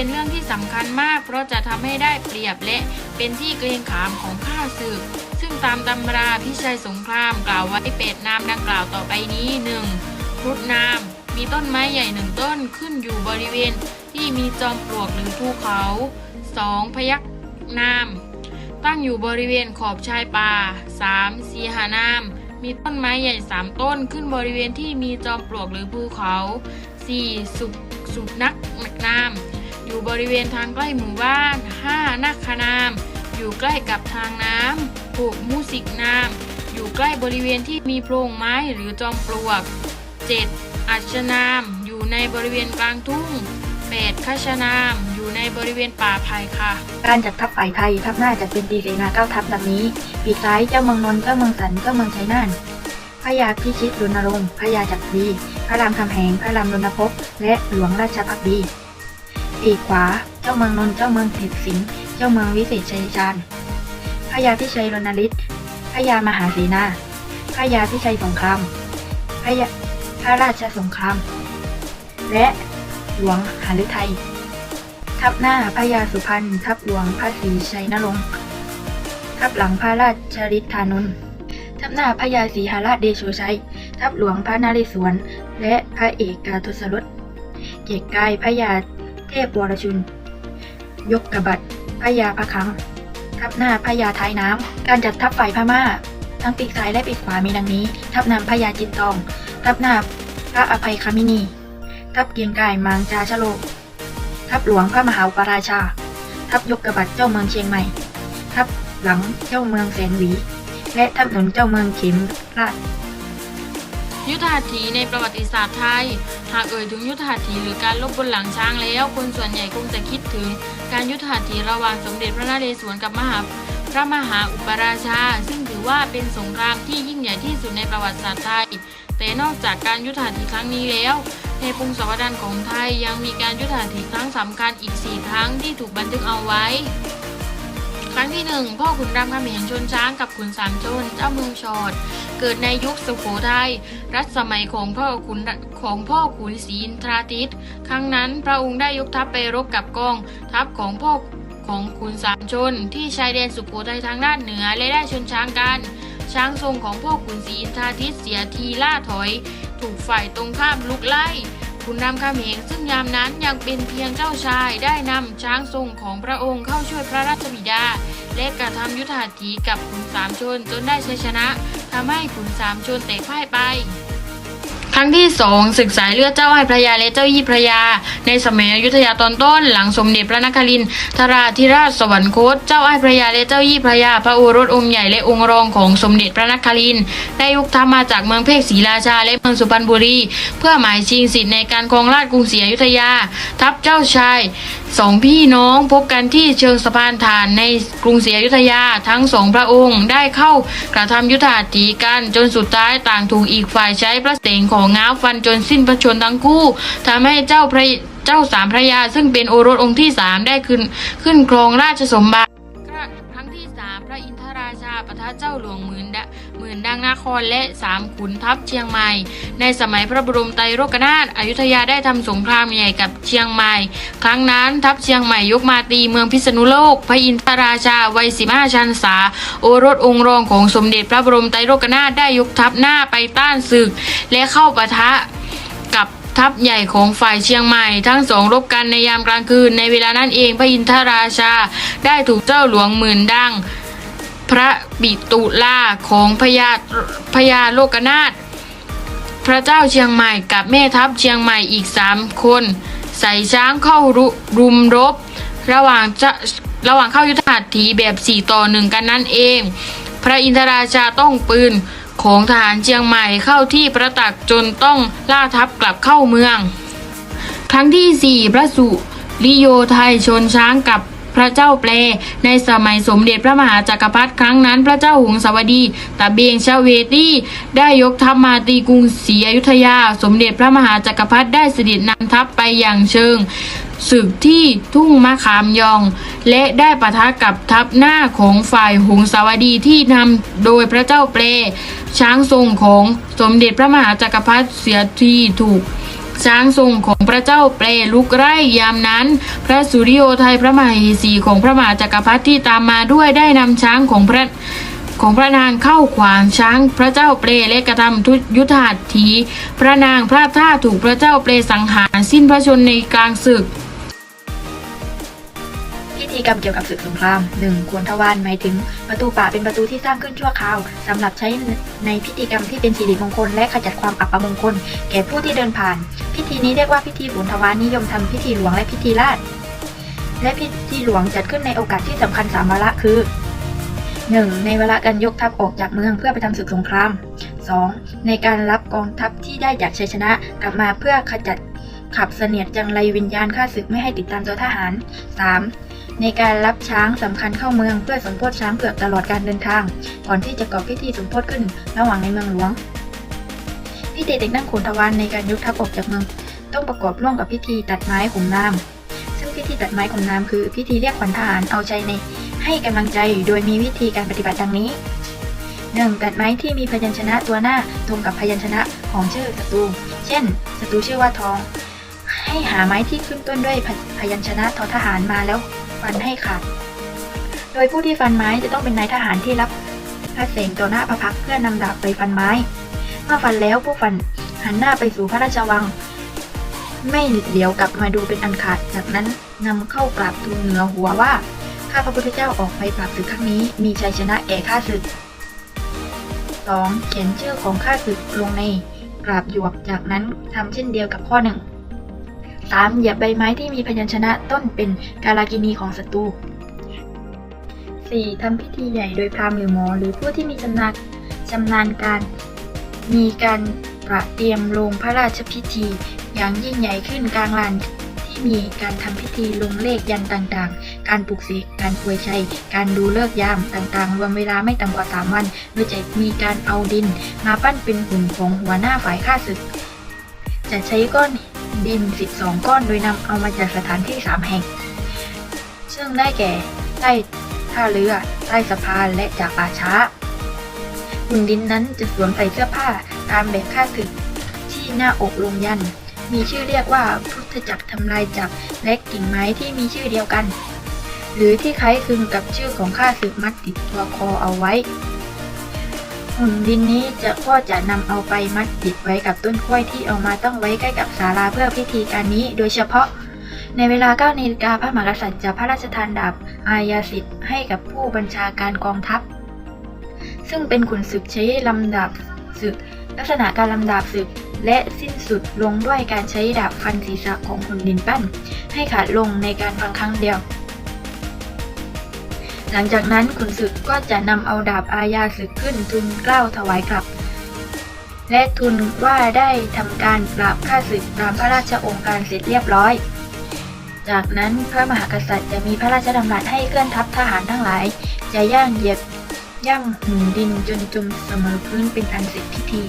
เป็นเรื่องที่สำคัญมาก เพราะจะทำให้ได้เปรียบและเป็นที่เกรงขามของข้าศึก ซึ่งตามตำราพิชัยสงครามกล่าวไว้เป็ดนามดังกล่าวต่อไปนี้ 1. ครุฑนามมีต้นไม้ใหญ่หนึ่งต้นขึ้นอยู่บริเวณที่มีจอมปลวกหรือภูเขา 2. พยักนาม ตั้งอยู่บริเวณขอบชายป่า 3. สีหานาม มีต้นไม้ใหญ่ 3 ต้นขึ้นบริเวณที่มีจอมปลวกหรือภูเขา 4. สุสุนักนาม อยู่บริเวณทางใกล้หมู่บ้าน 5. นักขนาม อยู่ใกล้กับทางน้ำ 6. มูสิกนาม อยู่ใกล้บริเวณที่มีโพรงไม้หรือจอมปลวก 7. อัชนาม อยู่ในบริเวณกลางทุ่ง 8. คชนาม อยู่ในบริเวณป่าไผ่ค่ะ การจัดทัพฝ่ายไทยทัพหน้าจัดเป็นตีเสนาเก้าทัพดังนี้ ปีกซ้ายเจ้าเมืองนนท์เจ้าเมืองสันเจ้าเมืองชัยนาทพระยาพิชิตรุณรงค์พระยาจักรีพระรามคำแหง พระรามรณพและหลวงราชพักดี ปีกขวา เจ้าเมืองนนท์เจ้าเมืองเทพสิงห์เจ้าเมืองวิเศษชัยชาญพระยาพิชัยรณฤทธิ์พระยามหาเสนาพระยาพิชัยสงครามพระยาพระราชสงคราม และหลวงหฤทัย ทับหน้าพระยาสุพรรณ ทับหลวงพระศรีชัยนรงค์ทับหลังพระราชฤทธานนท์ทับหน้าพระยาศรีหราชเดโชชัย ทับหลวงพระนเรศวร และพระเอกกาทศรสเกียรติกายพระยา เทพวรชุน ยกกระบัดพระยาพระคัง ทับหน้าพระยาท้ายน้ำ การจัดทัพฝ่ายพม่า ทั้งปีกซ้ายและปีกขวามีดังนี้ ทับนำพระยาจินตอง ทับหน้าพระอภัยคามินี ทับเกียงกายมังจาชโลก ทัพหลวงพระมหาปราชา ทัพยกกระบัดเจ้าเมืองเชียงใหม่ ทัพหลังเจ้าเมืองแสนหวี และทัพหนุนเจ้าเมืองเข็มราช ยุทธหัตถีในประวัติศาสตร์ไทย หากเอ่ยถึงยุทธหัตถีหรือการลบบนหลังช้างแล้ว คนส่วนใหญ่คงจะคิดถึง การยุทธหัตถีระหว่างสมเด็จพระนเรศวรกับมหาพระมหาอุปราชา ซึ่งถือว่าเป็นสงครามที่ยิ่งใหญ่ที่สุดในประวัติศาสตร์ไทย แต่นอกจากการยุทธหัตถีครั้งนี้แล้วในพงศาวดารของไทยยังมีการยุทธหัตถีครั้งสำคัญอีก 4 ครั้งที่ถูกบันทึกเอาไว้ ครั้งที่หนึ่งพ่อขุนรามคำแหงชนช้างกับขุนสามชนเจ้าเมืองชอด เกิดในยุคสุโขทัยรัชสมัยของพ่อขุนของพ่อขุนศรีอินทราทิตครั้งนั้นพระองค์ได้ยกทัพไปรบกับกอง ทัพของพ่อของขุนสามชน ที่ชายแดนสุโขทัยทางด้านเหนือและได้ชนช้างกัน ช้างทรงของพ่อขุนศรีอินทราทิตเสียทีล่าถอย ถูกฝ่ายตรงข้ามลุกไล่ ขุนรามคำแหงซึ่งยามนั้นยังเป็นเพียงเจ้าชายได้นำช้างทรงของพระองค์เข้าช่วยพระราชบิดา และกระทำยุทธาธีกับขุนสามชนจนได้ชัยชนะทำให้ขุนสามชนแตกพ่ายไป รั้งที่สองศึกสายเลือดเจ้าไอ้พระยาและเจ้ายี่พระยา ในสมัยอยุธยาตอนต้น หลังสมเด็จพระนครินทราธิราชสวรรคต เจ้าไอ้พระยาและเจ้ายี่พระยา พระโอรสองค์ใหญ่และองค์รองของสมเด็จพระนครินได้ยกทัพมาจากเมืองเพกศรีราชาและเมืองสุพรรณบุรี เพื่อหมายชิงสิทธิ์ในการครองราชกรุงศรีอยุธยา ทัพเจ้าชาย สองพี่น้องพบกันที่เชิงสะพานฐานในกรุงศรีอยุธยาทั้งสองพระองค์ได้เข้ากระทำยุทธหัตถีกันจนสุดท้ายต่างถูกอีกฝ่ายใช้พระเสงของง้าวฟันจนสิ้นพระชนม์ทั้งคู่ทำให้เจ้าพระเจ้าสามพระยาซึ่งเป็นโอรสองค์ที่สามได้ขึ้นขึ้นครองราชสมบัติครั้งที่สามพระอินทราชาประทะเจ้าหลวง มื่นดังนครและสามขุนทัพเชียงใหม่ ในสมัยพระบรมไตรโลกนาถอยุธยาได้ทำสงครามใหญ่กับเชียงใหม่ ครั้งนั้นทัพเชียงใหม่ยกมาตีเมืองพิษณุโลก พระอินทราชาวัยสิบห้าชันษา โอรสองค์รองของสมเด็จพระบรมไตรโลกนาถได้ยกทัพหน้าไปต้านศึก และเข้าปะทะกับทัพใหญ่ของฝ่ายเชียงใหม่ ทั้งสองรบกันในยามกลางคืนในเวลานั้นเองพระอินทราชาได้ถูกเจ้าหลวงหมื่นดัง พระบิตุลาของพญาพญาโลกนาถพระเจ้าเชียงใหม่กับแม่ทัพเชียงใหม่อีกสามคน ใส่ช้างเข้ารุรุมรบ ระหว่างจะระหว่างเข้ายุทธหัตถีแบบสี่ต่อหนึ่งกันนั่นเอง พระอินทราชาต้องปืนของทหารเชียงใหม่เข้าที่ประตักจนต้องล่าทัพกลับเข้าเมือง ครั้งที่ 4 พระสุริโยไทยชนช้างกับ พระเจ้าแปล ในสมัยสมเด็จพระมหาจักรพรรดิครั้งนั้น พระเจ้าหงสาวดีตะเบียงชาเวตีได้ยกทัพมาตีกรุงศรีอยุธยา สมเด็จพระมหาจักรพรรดิได้เสด็จนำทัพไปอย่างเชิงศึกที่ทุ่งมะขามยอง และได้ปะทะกับทัพหน้าของฝ่ายหงสาวดีที่นำโดยพระเจ้าเปรช้างทรงของสมเด็จพระมหาจักรพรรดิเสียทีถูก ช้างทรงของพระเจ้าเปรลุกไร่ยามนั้น พระสุริโยไทยพระมเหสีของพระมหาจักรพรรดิที่ตามมาด้วยได้นำช้างของพระของพระนางเข้าขวางช้างพระเจ้าเปรและกระทำทุยุทธาธีพระนางพระท่าถูกพระเจ้าเปรสังหารสิ้นพระชนในกลางศึก พิธีกรรมเกี่ยวกับศึกสงคราม 1. ควรทวารหมายถึงประตูป่าเป็นประตูที่สร้างขึ้นชั่วคราวสำหรับใช้ในพิธีกรรมที่เป็นสิริมงคล และขจัดความอัปมงคล แก่ผู้ที่เดินผ่าน พิธีนี้เรียกว่าพิธีบุญทวารนิยมทำพิธีหลวงและพิธีราชและพิธีหลวงจัดขึ้นในโอกาสที่สำคัญสามวาระคือ 1. ในเวลาการยกทัพออกจากเมืองเพื่อไปทำศึกสงคราม 2. ในการรับกองทัพที่ได้จากชัยชนะกลับมาเพื่อขจัดขับเสนียดจังไรวิญญาณข้าศึกไม่ให้ติดตามตัวทหาร 3. ในการรับช้างสำคัญเข้าเมืองเพื่อสมโพธิช้างเผือกตลอดการเดินทาง ก่อนที่จะก่อพิธีสมโพธิขึ้นระหว่างในเมืองหลวง พิธีเด็กนั่งโขนทวารในการยกทัพออกจากเมือง ต้องประกอบร่วมกับพิธีตัดไม้ขุมน้ำซึ่งพิธีตัดไม้ขุมน้ำคือพิธีเรียกขวัญทหารเอาใจใน ให้กำลังใจโดยมีวิธีการปฏิบัติดังนี้ 1. ตัดไม้ที่มีพยัญชนะตัวหน้าตรงกับพยัญชนะของชื่อศัตรู เช่นศัตรูชื่อว่าทอง ให้หาไม้ที่ขึ้นต้นด้วยพพยัญชนะทอทหารมาแล้ว ฟันให้ขาด โดยผู้ที่ฟันไม้จะต้องเป็นนายทหารที่รับพระเสงต่อหน้าพระพักเพื่อนำดาบไปฟันไม้ เมื่อฟันแล้วผู้ฟันหันหน้าไปสู่พระราชวัง ไม่เหลียวกลับมาดูเป็นอันขาด จากนั้นนำเข้ากราบทูลเหนือหัวว่าข้าพระพุทธเจ้าออกไปปราบศึกครั้งนี้มีชัยชนะแก่ข้าศึก 2. เขียนชื่อของข้าศึกลงในกราบหยวกจากนั้นทำเช่นเดียวกับข้อหนึ่ง 3. เหยียบใบไม้ที่มีพยัญชนะต้นเป็นกาลากินีของศัตรู 4. ทำพิธีใหญ่โดยพราหมณ์หรือหมอ หรือผู้ที่มีชำนาญชำนาญการมีการประเตรียมโรงพระราชพิธี อย่างยิ่งใหญ่ขึ้นกลางลานที่มีการทำพิธีลงเลขยันต่างๆ การปลุกเสก การอวยชัย การดูเลิกยามต่างๆ รวมเวลาไม่ต่ำกว่า 3 วัน โดยจะมีการเอาดิน มาปั้นเป็นหุ่นของหัวหน้าฝ่ายข้าศึก จะใช้ก้อน ดิน 12 ก้อน โดยนำเอามาจากสถานที่ 3 แห่ง ซึ่งได้แก่ใต้ท่าเรือ ใต้สะพานและจากป่าช้าหุ่นดินนั้นจะสวมใส่เสื้อผ้าตามแบบข้าศึกที่หน้าอกลงยัน มีชื่อเรียกว่าพุทธจักรทำลายจักรและกิ่งไม้ที่มีชื่อเดียวกัน หรือที่คล้ายคลึงกับชื่อของข้าศึกมัดติดตัวคอเอาไว้ หุ่นดินนี้จะพ่อจะนำเอาไปมัดติดไว้กับต้นกล้วยที่เอามาตั้งไว้ใกล้กับศาลาเพื่อพิธีการนี้ โดยเฉพาะ ในเวลา9นาฬิกาพระมหากษัตริย์จะพระราชทานดาบอายาสิทธิ์ให้กับผู้บัญชาการกองทัพ ซึ่งเป็นขุนศึกใช้ลำดับศึก ลักษณะการลำดับศึก และสิ้นสุดลงด้วยการใช้ดาบฟันศีรษะของหุ่นดินปั้น ให้ขาดลงในการฟังครั้งเดียว หลังจากนั้นขุนศึกก็จะนำเอาดาบอาญาศึกขึ้นทูลเกล้าถวายกลับ และทูลว่าได้ทำการปราบข้าศึกตามพระราชโองการเสร็จเรียบร้อย จากนั้นพระมหากษัตริย์จะมีพระราชดำรัสให้เคลื่อนทัพทหารทั้งหลาย จะย่างเหยียบย่ำหุ่นดินจนจมเสมอพื้นเป็นอันเสร็จพิธี